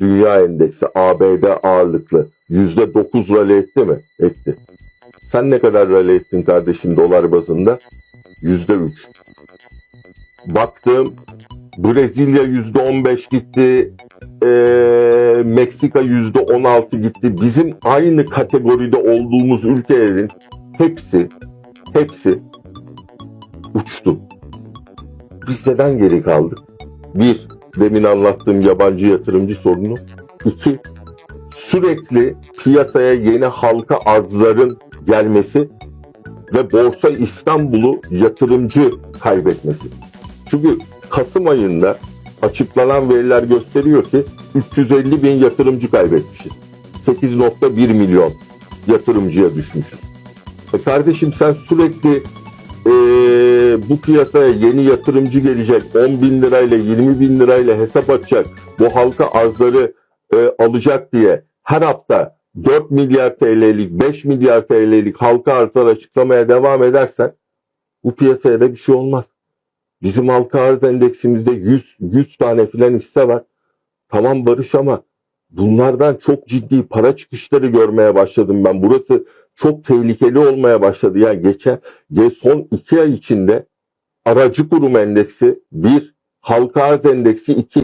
Dünya Endeksi ABD ağırlıklı %9 rally etti mi? Etti. Sen ne kadar rally ettin kardeşim dolar bazında? %3. Baktım Brezilya %15 gitti. Ee, Meksika %16 gitti. Bizim aynı kategoride olduğumuz ülkelerin hepsi hepsi uçtu. Biz neden geri kaldık? Bir, demin anlattığım yabancı yatırımcı sorunu. İki, sürekli piyasaya yeni halka arzların gelmesi ve Borsa İstanbul'u yatırımcı kaybetmesi. Çünkü Kasım ayında açıklanan veriler gösteriyor ki 350 bin yatırımcı kaybetmişiz. 8.1 milyon yatırımcıya düşmüşüz. E kardeşim sen sürekli bu piyasaya yeni yatırımcı gelecek 10 bin lirayla 20 bin lirayla hesap açacak bu halka arzları e, alacak diye her hafta 4 milyar TL'lik 5 milyar TL'lik halka arzlar açıklamaya devam edersen bu piyasaya da bir şey olmaz. Bizim halka arz endeksimizde 100, 100 tane filan hisse var. Tamam Barış ama bunlardan çok ciddi para çıkışları görmeye başladım ben. Burası çok tehlikeli olmaya başladı. Yani geçen ge- son iki ay içinde aracı kurum endeksi bir, halka arz endeksi iki,